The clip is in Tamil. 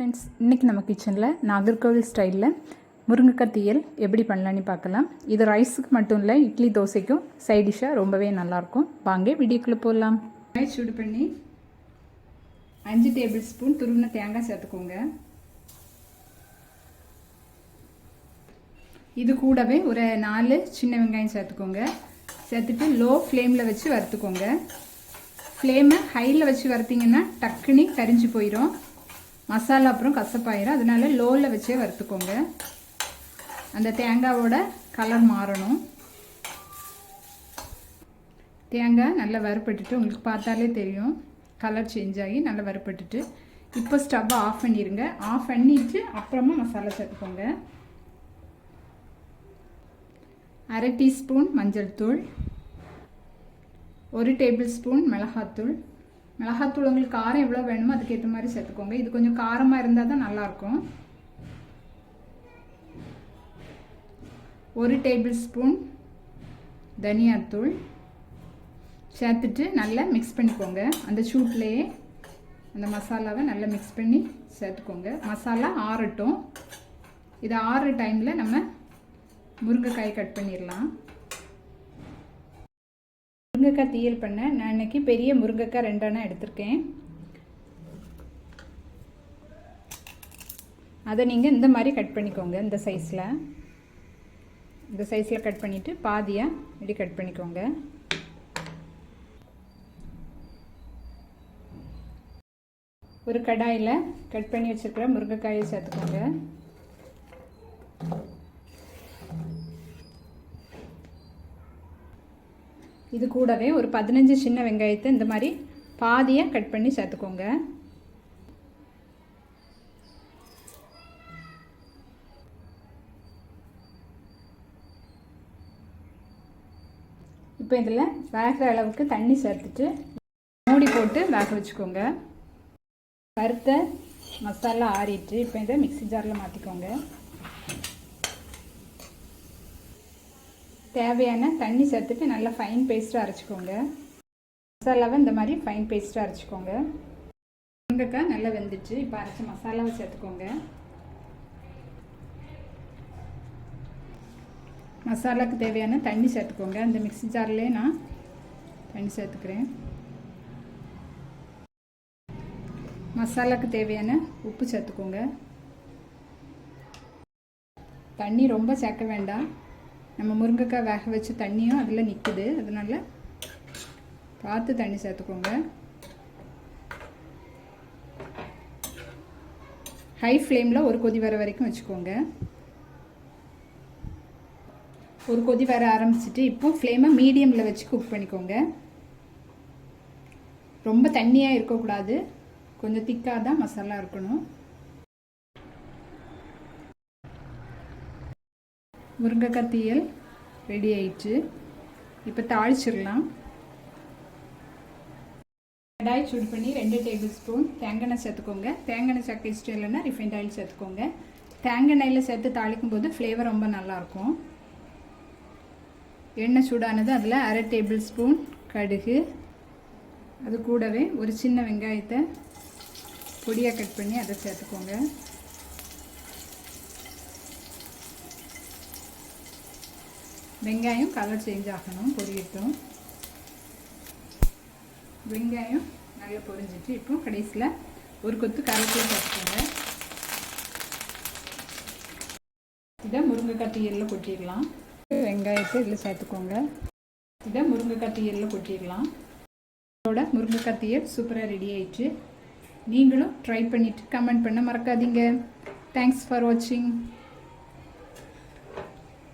ஃப்ரெண்ட்ஸ் இன்றைக்கி நம்ம கிச்சனில் நாகர்கோவில் ஸ்டைலில் முருங்கைக்காய் தீயல் எப்படி பண்ணலான்னு பார்க்கலாம். இது ரைஸுக்கு மட்டும் இல்லை இட்லி தோசைக்கும் சைட் டிஷ்ஷாக ரொம்பவே நல்லாயிருக்கும். வாங்க வீடியோக்குள்ளே போடலாம் காய் சூடு பண்ணி அஞ்சு டேபிள் ஸ்பூன் துருவின தேங்காய் சேர்த்துக்கோங்க. இது கூடவே ஒரு நாலு சின்ன வெங்காயம் சேர்த்துக்கோங்க. சேர்த்துட்டு லோ ஃப்ளேமில் வச்சு வறுத்துக்கோங்க. ஃப்ளேமை ஹையில் வச்சு வறுத்தீங்கன்னா டக்குனி கரிஞ்சு போயிடும் மசாலா அப்புறம் கசப்பாயிரும். அதனால லோவில் வச்சே வறுத்துக்கோங்க. அந்த தேங்காவோட கலர் மாறணும். தேங்காய் நல்லா வறுப்பட்டுட்டு உங்களுக்கு பார்த்தாலே தெரியும். கலர் சேஞ்ச் ஆகி நல்லா வறுப்பட்டுட்டு இப்போ ஸ்டவ்வை ஆஃப் பண்ணிடுங்க ஆஃப் பண்ணிட்டு அப்புறமா மசாலா சேர்த்துக்கோங்க. அரை டீஸ்பூன் மஞ்சள் தூள். ஒரு டேபிள் ஸ்பூன் மிளகாத்தூள். மிளகாத்தூள் உங்களுக்கு காரம் எவ்வளோ வேணுமோ அதுக்கேற்ற மாதிரி சேர்த்துக்கோங்க. இது கொஞ்சம் காரமாக இருந்தால் தான் நல்லாயிருக்கும். ஒரு டேபிள் ஸ்பூன் தனியாத்தூள் சேர்த்துட்டு நல்லா மிக்ஸ் பண்ணிக்கோங்க. அந்த சூட்லேயே அந்த மசாலாவை நல்லா மிக்ஸ் பண்ணி சேர்த்துக்கோங்க. மசாலா ஆறட்டும். இது ஆறுற டைமில் நம்ம முருங்கைக்காய் கட் பண்ணிடலாம். முருங்கைக்காய் தீயல் பண்ண. நான் இன்னைக்கு பெரிய முருங்கைக்காய் ரெண்டானா எடுத்திருக்கேன். அதை நீங்கள் இந்த மாதிரி கட் பண்ணிக்கோங்க இந்த சைஸில் இந்த சைஸில் கட் பண்ணிவிட்டு பாதியாக இப்படி கட் பண்ணிக்கோங்க. ஒரு கடாயில் கட் பண்ணி வச்சுருக்கிற முருங்கைக்காயை சேர்த்துக்கோங்க. இது கூடவே ஒரு பதினஞ்சு சின்ன வெங்காயத்தை இந்த மாதிரி பாதியாக கட் பண்ணி சேர்த்துக்கோங்க. இப்போ இதில் வேகிற அளவுக்கு தண்ணி சேர்த்துட்டு மூடி போட்டு வேக வச்சுக்கோங்க. வறுத்த மசாலா ஆறிட்டு இப்போ இதை மிக்சி ஜாரில் மாற்றிக்கோங்க தேவையான தண்ணி சேர்த்துட்டு நல்லா ஃபைன் பேஸ்ட்டாக அரைச்சிக்கோங்க. மசாலாவை இந்த மாதிரி ஃபைன் பேஸ்ட்டாக அரைச்சிக்கோங்க. முருங்கைக்காய் நல்லா வெந்துச்சு. இப்போ அரைச்ச மசாலாவை சேர்த்துக்கோங்க. மசாலாவுக்கு தேவையான தண்ணி சேர்த்துக்கோங்க. அந்த மிக்சி ஜார்லேயே நான் தண்ணி சேர்த்துக்கிறேன். மசாலாவுக்கு தேவையான உப்பு சேர்த்துக்கோங்க. தண்ணி ரொம்ப சேர்க்க வேண்டாம். நம்ம முருங்கைக்காய் வேக வச்ச தண்ணியும் அதில் நிற்குது அதனால் பார்த்து தண்ணி சேர்த்துக்கோங்க. ஹை ஃப்ளேமில் ஒரு கொதி வர வரைக்கும் வச்சுக்கோங்க. ஒரு கொதி வர ஆரம்பிச்சிட்டு இப்போ ஃப்ளேமை மீடியமில் வச்சு குக் பண்ணிக்கோங்க. ரொம்ப தண்ணியாக இருக்கக்கூடாது. கொஞ்சம் திக்காக தான் மசாலா இருக்கணும். முருங்கைக்காய் தீயல் ரெடி ஆயிடுச்சு இப்போ தாளிச்சிடலாம். கடாய் சூடு பண்ணி ரெண்டு டேபிள் ஸ்பூன் தேங்காய் சேர்த்துக்கோங்க. தேங்காய் சக்கை இஷ்டம் இல்லைன்னா ரிஃபைண்ட் ஆயில் சேர்த்துக்கோங்க. தேங்காய் எண்ணெயில் சேர்த்து தாளிக்கும் போது ஃப்ளேவர் ரொம்ப நல்லாயிருக்கும் எண்ணெய் சூடானது அதில் அரை டேபிள் ஸ்பூன் கடுகு. அது கூடவே ஒரு சின்ன வெங்காயத்தை பொடியாக கட் பண்ணி அதை சேர்த்துக்கோங்க. வெங்காயம் கலர் சேஞ்ச் ஆகணும் பொரியட்டும். வெங்காயம் நல்லா பொரிஞ்சிட்டு இப்போ கடைசியில் ஒரு கொத்து கருவேப்பிலை சேர்த்துக்கோங்க இதை முருங்கைக்காய் தீயலில் கொட்டிடலாம். வெங்காயத்தை இதில் சேர்த்துக்கோங்க. இதை முருங்கைக்காய் தீயலில் கொட்டிடலாம். இதோட முருங்கைக்காய் தீயல் சூப்பராக ரெடி ஆயிடுச்சு நீங்களும் ட்ரை பண்ணிவிட்டு கமெண்ட் பண்ண மறக்காதீங்க. தேங்க்ஸ் ஃபார் வாட்சிங்